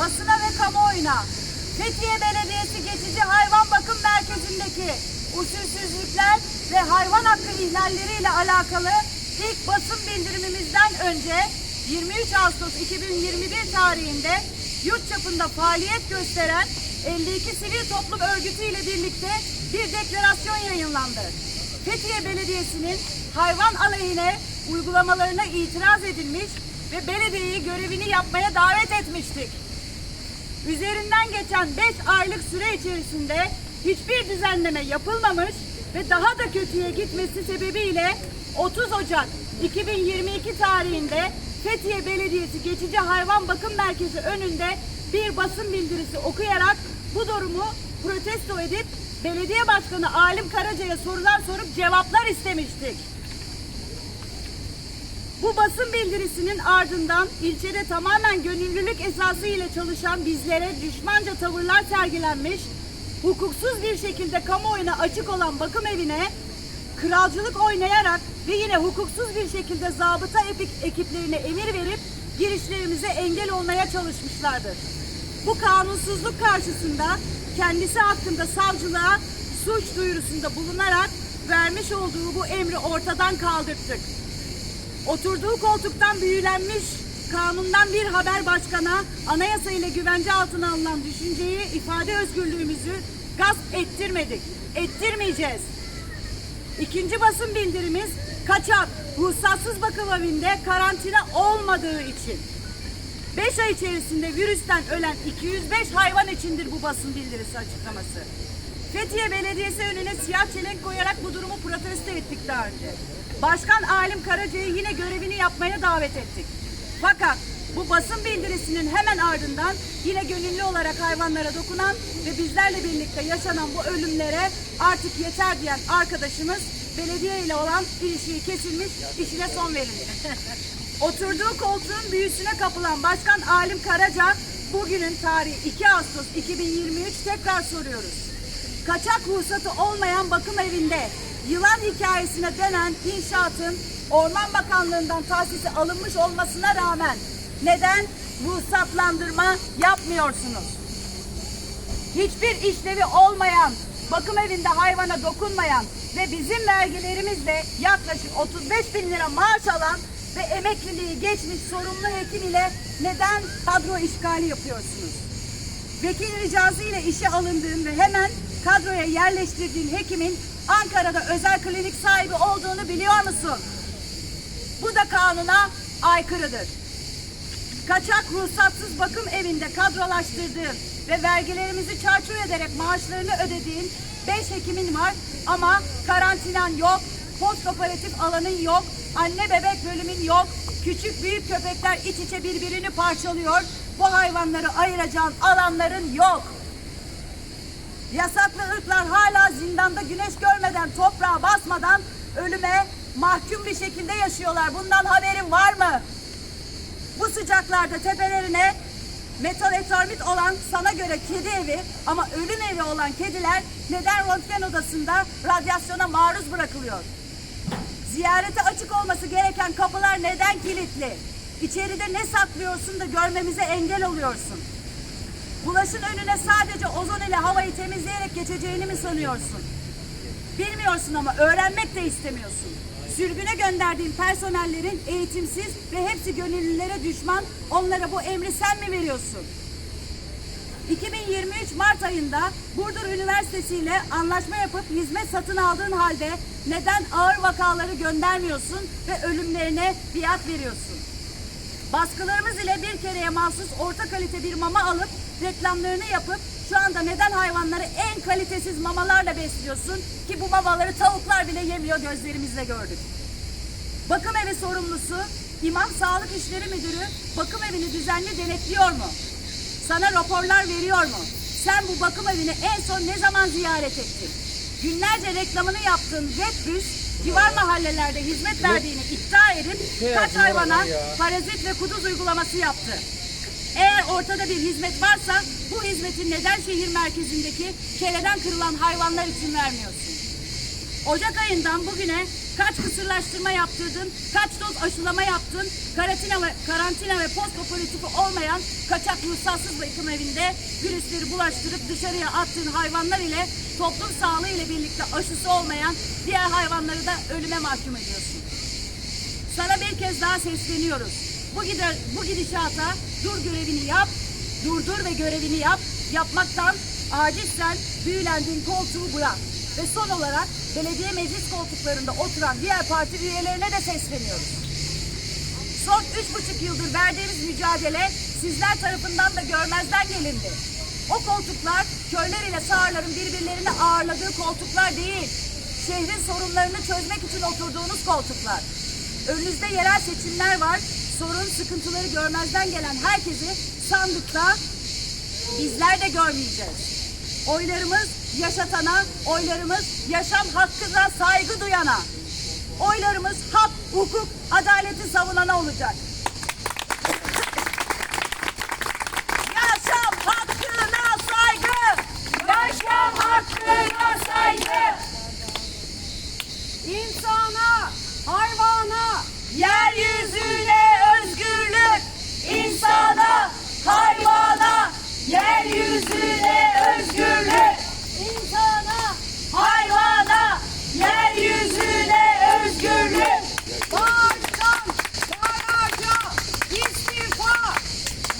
basına ve kamuoyuna Fethiye Belediyesi Geçici Hayvan Bakım Merkezi'ndeki usulsüzlükler ve hayvan hakkı ihlalleriyle alakalı ilk basın bildirimimizden önce 23 Ağustos 2021 tarihinde yurt çapında faaliyet gösteren 52 sivil toplum örgütü ile birlikte bir deklarasyon yayınlandı. Fethiye Belediyesi'nin hayvan aleyhine uygulamalarına itiraz edilmiş ve belediyeyi görevini yapmaya davet etmiştik. Üzerinden geçen 5 aylık süre içerisinde hiçbir düzenleme yapılmamış ve daha da kötüye gitmesi sebebiyle 30 Ocak 2022 tarihinde Fethiye Belediyesi Geçici Hayvan Bakım Merkezi önünde bir basın bildirisi okuyarak bu durumu protesto edip Belediye Başkanı Alim Karaca'ya sorular sorup cevaplar istemiştik. Bu basın bildirisinin ardından ilçede tamamen gönüllülük esası ile çalışan bizlere düşmanca tavırlar sergilenmiş, hukuksuz bir şekilde kamuoyuna açık olan bakım evine kralcılık oynayarak ve yine hukuksuz bir şekilde zabıta ekiplerine emir verip girişlerimize engel olmaya çalışmışlardır. Bu kanunsuzluk karşısında kendisi hakkında savcılığa suç duyurusunda bulunarak vermiş olduğu bu emri ortadan kaldırttık. Oturduğu koltuktan büyülenmiş kanundan bir haber başkana anayasa ile güvence altına alınan düşünceyi ifade özgürlüğümüzü gasp ettirmedik. Ettirmeyeceğiz. İkinci basın bildirimiz kaçak, ruhsatsız bakım evinde karantina olmadığı için. 5 ay içerisinde virüsten ölen 205 hayvan içindir bu basın bildirisi açıklaması. Fethiye Belediyesi önüne siyah çelenk koyarak bu durumu protesto ettik daha önce. Başkan Alim Karaca'yı yine görevini yapmaya davet ettik. Fakat bu basın bildirisinin hemen ardından yine gönüllü olarak hayvanlara dokunan ve bizlerle birlikte yaşanan bu ölümlere artık yeter diyen arkadaşımız belediye ile olan ilişiği kesilmiş, işine son verildi. Oturduğu koltuğun büyüsüne kapılan Başkan Alim Karaca bugünün tarihi 2 Ağustos 2023 tekrar soruyoruz. Kaçak ruhsatı olmayan bakım evinde yılan hikayesine dönen inşaatın Orman Bakanlığı'ndan tahsisi alınmış olmasına rağmen neden ruhsatlandırma yapmıyorsunuz? hiçbir işlevi olmayan, bakım evinde hayvana dokunmayan ve bizim vergilerimizle yaklaşık 35 bin lira maaş alan ve emekliliği geçmiş sorumlu hekim ile neden kadro işgali yapıyorsunuz? Vekil ricası ile işe alındığın ve hemen kadroya yerleştirdiğin hekimin Ankara'da özel klinik sahibi olduğunu biliyor musun? Bu da kanuna aykırıdır kaçak ruhsatsız bakım evinde kadrolaştırdığın ve vergilerimizi çarçur ederek maaşlarını ödediğin 5 hekimin var ama karantinan yok, post operatif alanın yok, anne bebek bölümün yok, küçük büyük köpekler iç içe birbirini parçalıyor, bu hayvanları ayıracağın alanların yok. Yasaklı ırklar hala zindanda güneş görmeden, toprağa basmadan ölüme mahkum bir şekilde yaşıyorlar. Bundan haberin var mı? Bu sıcaklarda tepelerine metaletermit olan sana göre kedi evi ama ölüm evi olan kediler neden röntgen odasında radyasyona maruz bırakılıyor? Ziyarete açık olması gereken kapılar neden kilitli? İçeride ne saklıyorsun da görmemize engel oluyorsun? Bulaşın önüne sadece ozon ile havayı temizleyerek geçeceğini mi sanıyorsun? Bilmiyorsun ama öğrenmek de istemiyorsun. Sürgüne gönderdiğin personellerin eğitimsiz ve hepsi gönüllülere düşman. Onlara bu emri sen mi veriyorsun? 2023 Mart ayında Burdur Üniversitesi ile anlaşma yapıp hizmet satın aldığın halde neden ağır vakaları göndermiyorsun ve ölümlerine biat veriyorsun? Baskılarımız ile bir kereye mahsus orta kalite bir mama alıp reklamlarını yapıp şu anda neden hayvanları en kalitesiz mamalarla besliyorsun ki bu mamaları tavuklar bile yemiyor gözlerimizle gördük. Bakım evi sorumlusu İmam Sağlık İşleri Müdürü bakım evini düzenli denetliyor mu? Sana raporlar veriyor mu? Sen bu bakım evini en son ne zaman ziyaret ettin? Günlerce reklamını yaptığın Vetbüs civar mahallelerde hizmet verdiğini iddia edip kaç hayvana parazit ve kuduz uygulaması yaptı. Eğer ortada bir hizmet varsa bu hizmeti neden şehir merkezindeki kereden kırılan hayvanlar için vermiyorsun? Ocak ayından bugüne kaç kısırlaştırma yaptırdın, kaç doz aşılama yaptın, karantina ve, karantina ve post operatifi olmayan kaçak ruhsatsız bakım evinde virüsleri bulaştırıp dışarıya attığın hayvanlar ile toplum sağlığı ile birlikte aşısı olmayan diğer hayvanları da ölüme mahkum ediyorsun. Sana bir kez daha sesleniyoruz. Bu gider bu gidişata dur görevini yap, durdur ve görevini yap. Yapmaktan acizsen büyülendiğin koltuğu bırak. Ve son olarak belediye meclis koltuklarında oturan diğer parti üyelerine de sesleniyoruz. Son üç buçuk yıldır verdiğimiz mücadele sizler tarafından da görmezden gelindi. O koltuklar köyler ile sağırların birbirlerini ağırladığı koltuklar değil. Şehrin sorunlarını çözmek için oturduğunuz koltuklar. Önünüzde yerel seçimler var. Sorun, sıkıntıları görmezden gelen herkesi sandıkta bizler de görmeyeceğiz. Oylarımız yaşatana, oylarımız yaşam hakkına saygı duyana. Oylarımız hak, hukuk, adaleti savunana olacak.